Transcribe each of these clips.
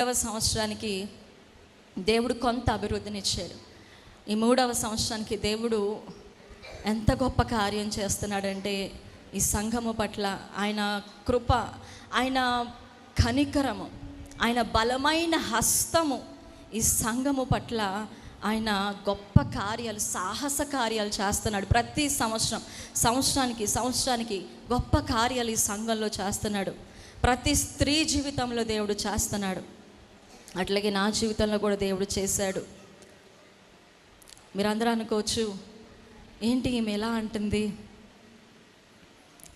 మూడవ సంవత్సరానికి దేవుడు కొంత అభివృద్ధినిచ్చాడు. ఈ మూడవ సంవత్సరానికి దేవుడు ఎంత గొప్ప కార్యం చేస్తున్నాడంటే ఈ సంఘము పట్ల ఆయన కృప ఆయన కనికరము ఆయన బలమైన హస్తము ఈ సంఘము పట్ల ఆయన గొప్ప కార్యాలు సాహస కార్యాలు చేస్తున్నాడు. ప్రతి సంవత్సరం సంవత్సరానికి సంవత్సరానికి గొప్ప కార్యాలు ఈ సంఘంలో చేస్తున్నాడు. ప్రతి స్త్రీ జీవితంలో దేవుడు చేస్తున్నాడు. అట్లాగే నా జీవితంలో కూడా దేవుడు చేశాడు. మీరందరూ అనుకోవచ్చు ఏంటి ఈమె ఎలా అంటుంది?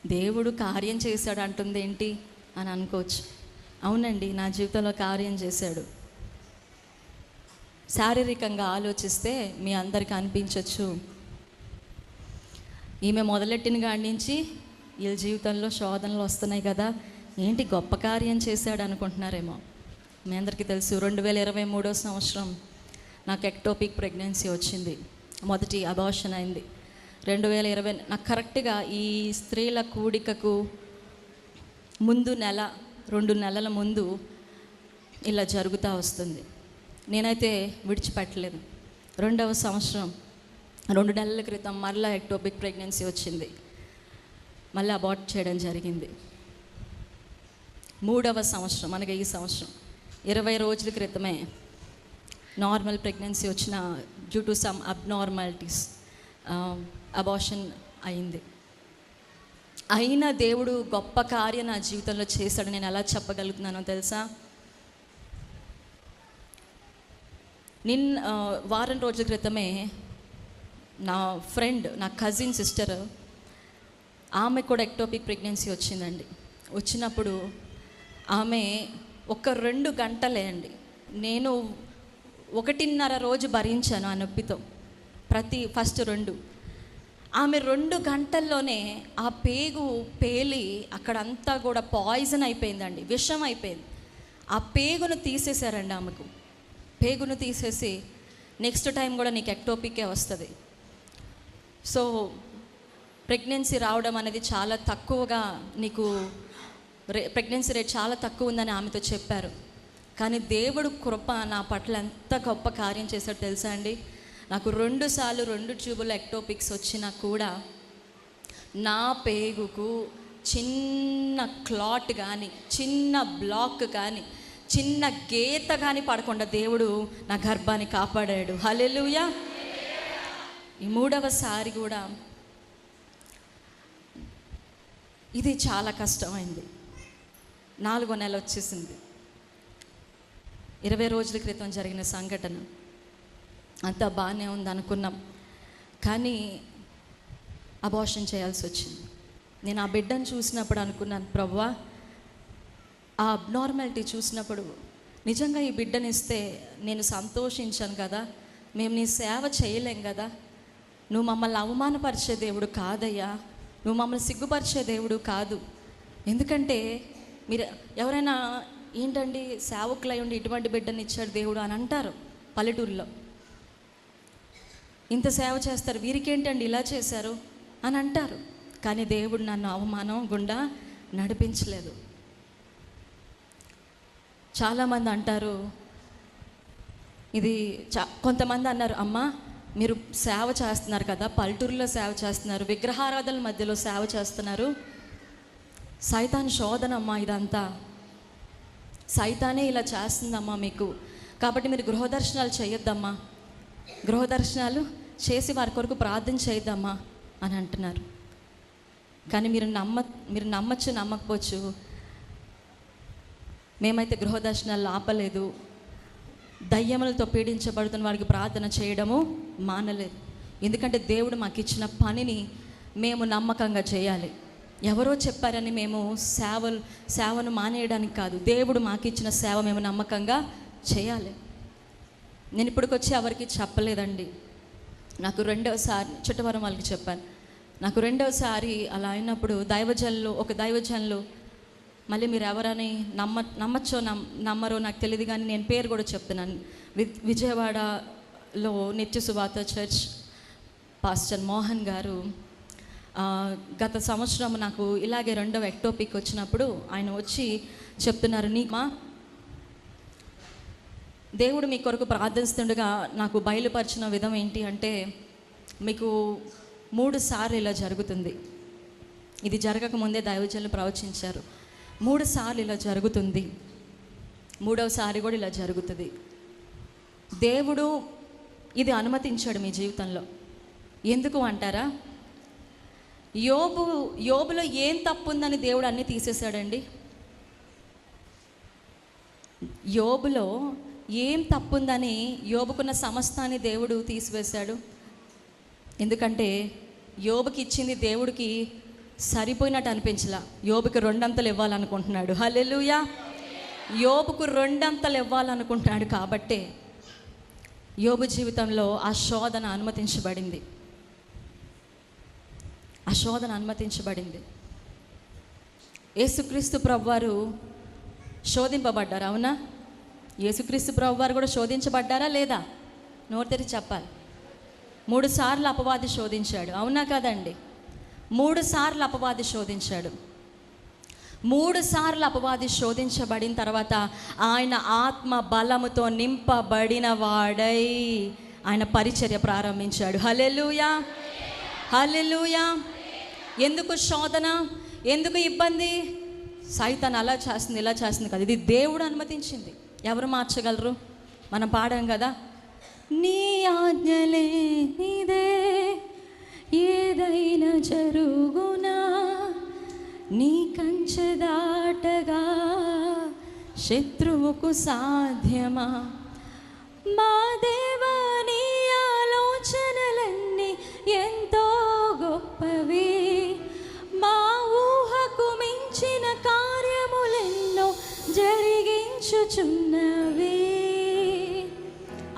దేవుడు కార్యం చేశాడు అంటుంది ఏంటి అని అనుకోవచ్చు. అవునండి నా జీవితంలో కార్యం చేశాడు. శారీరకంగా ఆలోచిస్తే మీ అందరికీ అనిపించవచ్చు ఈమె మొదలెట్టిన కాడి నుంచి వీళ్ళ జీవితంలో శోధనలు వస్తున్నాయి కదా. ఏంటి గొప్ప కార్యం చేశాడు అనుకుంటున్నారేమో. మీ అందరికీ తెలుసు రెండు వేల ఇరవై మూడో సంవత్సరం నాకు ఎక్టోపిక్ ప్రెగ్నెన్సీ వచ్చింది. మొదటి అబార్షన్ అయింది. రెండు వేల ఇరవై నాకు కరెక్ట్గా ఈ స్త్రీల కూడికకు ముందు నెల రెండు నెలల ముందు ఇలా జరుగుతూ వస్తుంది. నేనైతే విడిచిపెట్టలేదు. రెండవ సంవత్సరం రెండు నెలల క్రితం మరలా ఎక్టోపిక్ ప్రెగ్నెన్సీ వచ్చింది. మళ్ళీ అబార్ట్ చేయడం జరిగింది. మూడవ సంవత్సరం మనకి ఈ సంవత్సరం. ఇరవై రోజుల క్రితమే నార్మల్ ప్రెగ్నెన్సీ వచ్చిన due to some abnormalities abortion అయింది. అయినా దేవుడు గొప్ప కార్యం నా జీవితంలో చేశాడు. నేను ఎలా చెప్పగలుగుతున్నానో తెలుసా? నిన్న వారం రోజుల క్రితమే నా ఫ్రెండ్ నా కజిన్ సిస్టర్ ఆమె కూడా ఎక్టోపిక్ ప్రెగ్నెన్సీ వచ్చిందండి. వచ్చినప్పుడు ఆమె ఒక రెండు గంటలే అండి నేను ఒకటిన్నర రోజు భరించాను ఆ నొప్పితో. ప్రతి ఫస్ట్ రెండు. ఆమె రెండు గంటల్లోనే ఆ పేగు పేలి అక్కడంతా కూడా పాయిజన్ అయిపోయిందండి. విషం అయిపోయింది. ఆ పేగును తీసేశారండి ఆమెకు. పేగును తీసేసి నెక్స్ట్ టైం కూడా నీకు ఎక్టోపికే వస్తుంది. సో ప్రెగ్నెన్సీ రావడం అనేది చాలా తక్కువగా నీకు ప్రెగ్నెన్సీ రేట్ చాలా తక్కువ ఉందని ఆమెతో చెప్పారు. కానీ దేవుడు కృప నా పట్ల ఎంత గొప్ప కార్యం చేశాడు తెలుసా అండి? నాకు రెండు సార్లు రెండు ట్యూబుల ఎక్టోపిక్స్ వచ్చినా కూడా నా పేగుకు చిన్న క్లాట్ కానీ చిన్న బ్లాక్ కానీ చిన్న గీత కానీ పడకుండా దేవుడు నా గర్భాన్ని కాపాడాడు. హలెలుయా ఈ మూడవసారి కూడా ఇది చాలా కష్టమైంది. నాలుగో నెల వచ్చేసింది. ఇరవై రోజుల క్రితం జరిగిన సంఘటన. అంతా బాగానే ఉంది అనుకున్నాం. కానీ అబార్షన్ చేయాల్సి వచ్చింది. నేను ఆ బిడ్డను చూసినప్పుడు అనుకున్నాను ప్రవ్వా ఆ అబ్నార్మాలిటీ చూసినప్పుడు నిజంగా ఈ బిడ్డనిస్తే నేను సంతోషించాను కదా. మేము నీ సేవ చేయలేం కదా. నువ్వు మమ్మల్ని అవమానపరిచే దేవుడు కాదయ్యా. నువ్వు మమ్మల్ని సిగ్గుపరిచే దేవుడు కాదు. ఎందుకంటే మీరు ఎవరైనా ఏంటండి సేవకులై ఉండి ఇటువంటి బిడ్డని ఇచ్చాడు దేవుడు అని అంటారు పల్లెటూరులో. ఇంత సేవ చేస్తారు వీరికేంటండి ఇలా చేశారు అని అంటారు. కానీ దేవుడు నన్ను అవమానం గుండా నడిపించలేదు. చాలామంది అంటారు ఇది చా కొంతమంది అన్నారు అమ్మ మీరు సేవ చేస్తున్నారు కదా పల్లెటూరులో సేవ చేస్తున్నారు విగ్రహారాధనల మధ్యలో సేవ చేస్తున్నారు సైతాన్ శోధనమ్మా ఇదంతా. సైతానే ఇలా చేస్తుందమ్మా మీకు. కాబట్టి మీరు గృహదర్శనాలు చేయొద్దమ్మా. గృహదర్శనాలు చేసి వారి కొరకు ప్రార్థన చేయొద్దమ్మా అని అంటున్నారు. కానీ మీరు నమ్మ మీరు నమ్మచ్చు నమ్మకపోవచ్చు. మేమైతే గృహదర్శనాలు ఆపలేదు. దయ్యములతో పీడించబడుతున్న వారికి ప్రార్థన చేయడము మానలేదు. ఎందుకంటే దేవుడు మాకు ఇచ్చిన పనిని మేము నమ్మకంగా చేయాలి. ఎవరో చెప్పారని మేము సేవలు సేవను మానేయడానికి కాదు. దేవుడు మాకు ఇచ్చిన సేవ మేము నమ్మకంగా చేయాలి. నేను ఇప్పటికొచ్చి ఎవరికి చెప్పలేదండి. నాకు రెండవసారి చుట్టవరం వాళ్ళకి చెప్పాను. నాకు రెండవసారి అలా అయినప్పుడు దైవజనులు ఒక దైవజనులు మళ్ళీ మీరు ఎవరని నమ్మ నమ్మచ్చో నమ్ నమ్మరో నాకు తెలియదు కానీ నేను పేరు కూడా చెప్తున్నాను. వి విజయవాడలో నిత్య సువాత చర్చ్ పాస్టర్ మోహన్ గారు గత సంవత్సరం నాకు ఇలాగే రెండవ ఎక్టోపిక్ వచ్చినప్పుడు ఆయన వచ్చి చెప్తున్నారు నీమా దేవుడు మీ కొరకు ప్రార్థిస్తుండగా నాకు బయలుపరిచిన విధం ఏంటి అంటే మీకు మూడు సార్లు ఇలా జరుగుతుంది. ఇది జరగక ముందే దైవజనులు ప్రవచించారు. మూడు సార్లు ఇలా జరుగుతుంది. మూడవసారి కూడా ఇలా జరుగుతుంది. దేవుడు ఇది అనుమతించాడు మీ జీవితంలో. ఎందుకు అంటారా? యోబు యోబులో ఏం తప్పు ఉందని దేవుడు అన్నీ తీసేశాడండి? యోబులో ఏం తప్పుందని యోబుకున్న సమస్తాన్ని దేవుడు తీసివేశాడు. ఎందుకంటే యోబుకి ఇచ్చింది దేవుడికి సరిపోయినట్టు అనిపించలా. యోబుకి రెండంతలు ఇవ్వాలనుకుంటున్నాడు. హలెలుయా యోబుకు రెండంతలు ఇవ్వాలనుకుంటున్నాడు కాబట్టే యోబు జీవితంలో ఆ శోధన అనుమతించబడింది. ఆ శోధన అనుమతించబడింది. యేసుక్రీస్తు ప్రభువారు శోధింపబడ్డారు అవునా? యేసుక్రీస్తు ప్రభువారు కూడా శోధించబడ్డారా లేదా? నోరు తెరిచి చెప్పాలి. మూడు సార్లు అపవాది శోధించాడు అవునా కదండి? మూడు సార్లు అపవాది శోధించాడు. మూడు సార్లు అపవాది శోధించబడిన తర్వాత ఆయన ఆత్మ బలముతో నింపబడిన వాడై ఆయన పరిచర్య ప్రారంభించాడు. హలెలుయా హలెలుయా ఎందుకు శోధన? ఎందుకు ఇబ్బంది? సైతాన్ అలా చేస్తుంది ఇలా చేస్తుంది కదా. ఇది దేవుడు అనుమతించింది. ఎవరు మార్చగలరు? మనం పాడాం కదా. నీ ఆజ్ఞలే నీదే ఏదైనా జరుగునా? నీ కంచె దాటగా శత్రువుకు సాధ్యమా? మా దేవ జరిగించుచున్నవి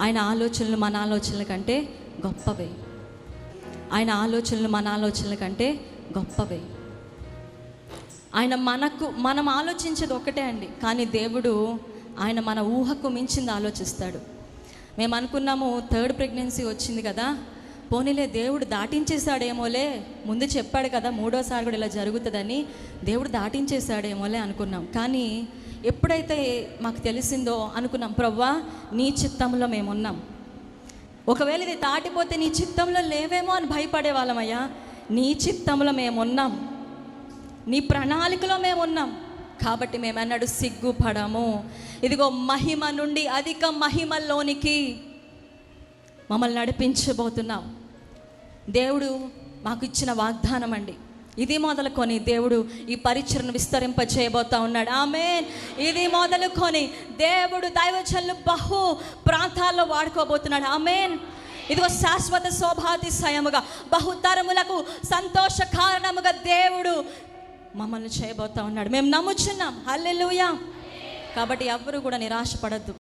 ఆయన ఆలోచనలు మన ఆలోచనల కంటే గొప్పవే. ఆయన ఆలోచనలు మన ఆలోచనల కంటే గొప్పవే. ఆయన మనకు మనం ఆలోచించేది ఒకటే అండి. కానీ దేవుడు ఆయన మన ఊహకు మించింది ఆలోచిస్తాడు. మేము అనుకున్నాము థర్డ్ ప్రెగ్నెన్సీ వచ్చింది కదా. పోనీలే దేవుడు దాటించేశాడేమోలే. ముందు చెప్పాడు కదా మూడోసారి కూడా ఇలా జరుగుతుందని దేవుడు దాటించేశాడేమోలే అనుకున్నాం. కానీ ఎప్పుడైతే మాకు తెలిసిందో అనుకున్నాం ప్రవ్వా నీ చిత్తంలో మేమున్నాం. ఒకవేళ ఇది దాటిపోతే నీ చిత్తంలో లేవేమో అని భయపడే వాళ్ళమయ్యా నీ చిత్తంలో మేమున్నాం. నీ ప్రణాళికలో మేము ఉన్నాం కాబట్టి మేమన్నాడు సిగ్గుపడము. ఇదిగో మహిమ నుండి అధిక మహిమల్లోనికి మమ్మల్ని నడిపించబోతున్నాం. దేవుడు మాకు ఇచ్చిన వాగ్దానం అండి ఇది మొదలుకొని దేవుడు ఈ పరిచయను విస్తరింప చేయబోతా ఉన్నాడు. ఆమె ఇది మొదలుకొని దేవుడు దైవజనులు బహు ప్రాంతాల్లో వాడుకోబోతున్నాడు. ఆమెన్. ఇదిగో శాశ్వత శోభాతిశయముగా బహుతరములకు సంతోష కారణముగా దేవుడు మమ్మల్ని చేయబోతా ఉన్నాడు. మేము నమ్ముచున్నాం. హల్లెలుయా. కాబట్టి ఎవ్వరూ కూడా నిరాశపడద్దు.